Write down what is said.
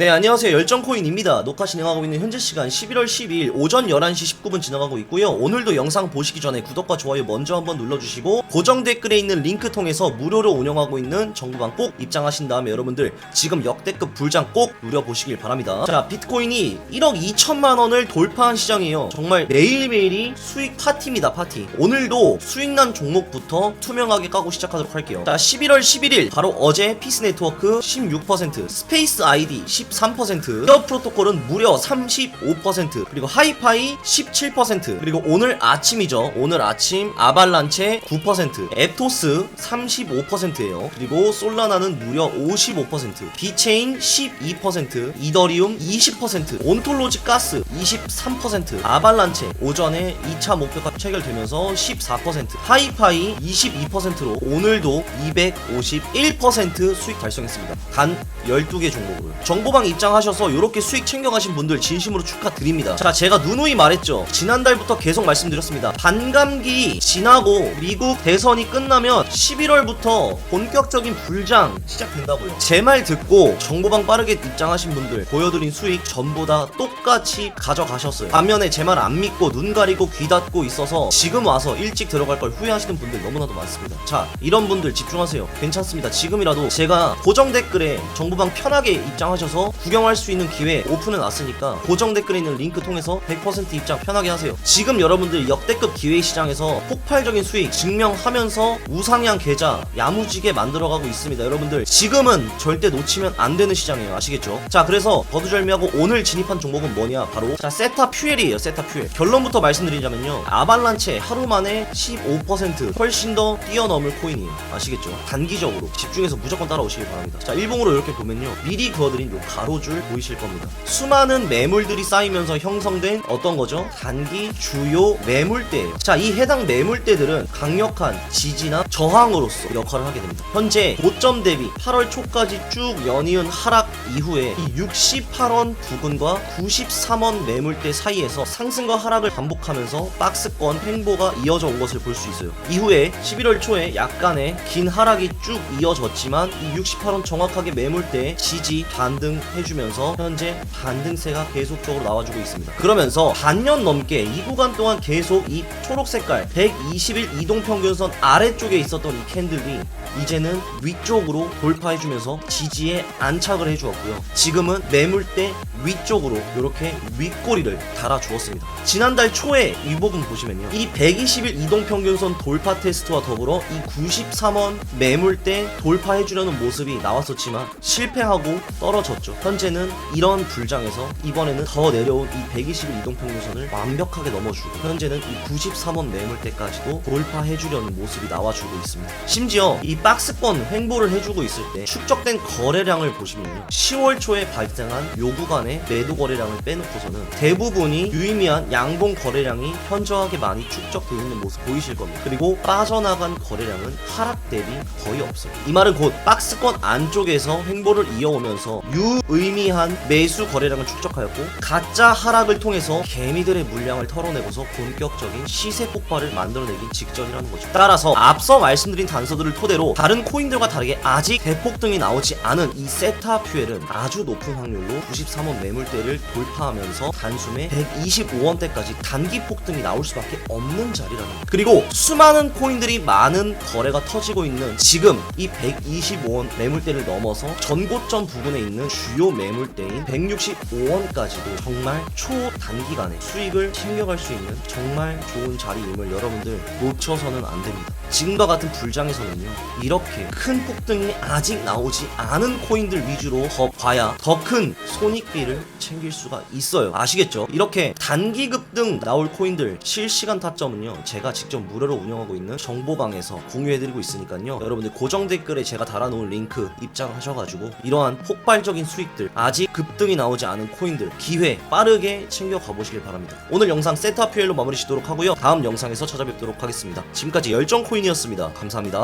네, 안녕하세요. 열정코인입니다. 녹화 진행하고 있는 현재 시간 11월 12일 오전 11시 19분 지나가고 있고요. 오늘도 영상 보시기 전에 구독과 좋아요 먼저 한번 눌러주시고 고정 댓글에 있는 링크 통해서 무료로 운영하고 있는 정보방 꼭 입장하신 다음에 여러분들 지금 역대급 불장 꼭 누려보시길 바랍니다. 자, 비트코인이 1억 2천만 원을 돌파한 시장이에요. 정말 매일매일이 수익 파티입니다, 파티. 오늘도 수익난 종목부터 투명하게 까고 시작하도록 할게요. 자, 11월 11일 바로 어제 피스 네트워크 16%, 스페이스 아이디 13%, 히어 프로토콜은 무려 35%, 그리고 하이파이 17%, 그리고 오늘 아침이죠. 오늘 아침 아발란체 9%, 앱토스 35%예요. 그리고 솔라나는 무려 55%, 비체인 12%, 이더리움 20%, 온톨로지 가스 23%, 아발란체 오전에 2차 목표가 체결되면서 14%, 하이파이 22%로 오늘도 251% 수익 달성했습니다. 단 12개 종목으로. 정보 방 입장하셔서 이렇게 수익 챙겨가신 분들 진심으로 축하드립니다. 자, 제가 누누이 말했죠. 지난달부터 계속 말씀드렸습니다. 반감기 지나고 미국 대선이 끝나면 11월부터 본격적인 불장 시작된다고요. 제 말 듣고 정보방 빠르게 입장하신 분들 보여드린 수익 전부 다 똑같이 가져가셨어요. 반면에 제 말 안 믿고 눈 가리고 귀 닫고 있어서 지금 와서 일찍 들어갈 걸 후회하시는 분들 너무나도 많습니다. 자, 이런 분들 집중하세요. 괜찮습니다. 지금이라도 제가 고정 댓글에 정보방 편하게 입장하셔서 구경할 수 있는 기회 오픈해 놨으니까 고정 댓글에 있는 링크 통해서 100% 입장 편하게 하세요. 지금 여러분들 역대급 기회 시장에서 폭발적인 수익 증명하면서 우상향 계좌 야무지게 만들어가고 있습니다. 여러분들 지금은 절대 놓치면 안 되는 시장이에요. 아시겠죠? 자, 그래서 거두절미하고 오늘 진입한 종목은 뭐냐? 바로 자 세타 퓨엘이에요. 세타 퓨엘. 결론부터 말씀드리자면요. 아발란체 하루 만에 15% 훨씬 더 뛰어넘을 코인이에요. 아시겠죠? 단기적으로 집중해서 무조건 따라오시길 바랍니다. 자, 일봉으로 이렇게 보면요. 미리 그어드린 요 가로줄 보이실 겁니다. 수많은 매물들이 쌓이면서 형성된 어떤 거죠? 단기 주요 매물대예요. 자, 이 해당 매물대들은 강력한 지지나 저항으로서 역할을 하게 됩니다. 현재 고점 대비 8월 초까지 쭉 연이은 하락 이후에 이 68원 부근과 93원 매물대 사이에서 상승과 하락을 반복하면서 박스권 횡보가 이어져 온 것을 볼 수 있어요. 이후에 11월 초에 약간의 긴 하락이 쭉 이어졌지만 이 68원 정확하게 매물대 지지 반등 해주면서 현재 반등세가 계속적으로 나와주고 있습니다. 그러면서 반년 넘게 이 구간 동안 계속 이 초록 색깔 120일 이동평균선 아래쪽에 있었던 이 캔들이 이제는 위쪽으로 돌파해주면서 지지에 안착을 해주었고요. 지금은 매물대 위쪽으로 이렇게 윗꼬리를 달아주었습니다. 지난달 초에 이 부분 보시면요. 이 120일 이동평균선 돌파 테스트와 더불어 이 93원 매물대 돌파해주려는 모습이 나왔었지만 실패하고 떨어졌죠. 현재는 이런 불장에서 이번에는 더 내려온 이 120일 이동평균선을 완벽하게 넘어주고 현재는 이 93원 매물대까지도 돌파해주려는 모습이 나와주고 있습니다. 심지어 이 박스권 횡보를 해주고 있을 때 축적된 거래량을 보시면요. 10월 초에 발생한 요 구간의 매도 거래량을 빼놓고서는 대부분이 유의미한 양봉 거래량이 현저하게 많이 축적되어 있는 모습 보이실 겁니다. 그리고 빠져나간 거래량은 하락 대비 거의 없어요. 이 말은 곧 박스권 안쪽에서 횡보를 이어오면서 유의미한 매수 거래량을 축적하였고 가짜 하락을 통해서 개미들의 물량을 털어내고서 본격적인 시세 폭발을 만들어내기 직전이라는 거죠. 따라서 앞서 말씀드린 단서들을 토대로 다른 코인들과 다르게 아직 대폭등이 나오지 않은 이 세타 퓨엘은 아주 높은 확률로 93원 매물대를 돌파하면서 단숨에 125원대까지 단기 폭등이 나올 수밖에 없는 자리라는 거예요. 그리고 수많은 코인들이 많은 거래가 터지고 있는 지금 이 125원 매물대를 넘어서 전고점 부근에 있는 주요 매물대인 165원까지도 정말 초단기간에 수익을 챙겨갈 수 있는 정말 좋은 자리임을 여러분들 놓쳐서는 안 됩니다. 지금과 같은 불장에서는요 이렇게 큰 폭등이 아직 나오지 않은 코인들 위주로 더 봐야 더 큰 손익비를 챙길 수가 있어요. 아시겠죠? 이렇게 단기 급등 나올 코인들 실시간 타점은요 제가 직접 무료로 운영하고 있는 정보방에서 공유해드리고 있으니까요. 여러분들 고정 댓글에 제가 달아놓은 링크 입장하셔가지고 이러한 폭발적인 수익들 아직 급등이 나오지 않은 코인들 기회 빠르게 챙겨 가 보시길 바랍니다. 오늘 영상 세타 퓨엘로 마무리 짓도록 하고요. 다음 영상에서 찾아뵙도록 하겠습니다. 지금까지 열정 코인이었습니다. 감사합니다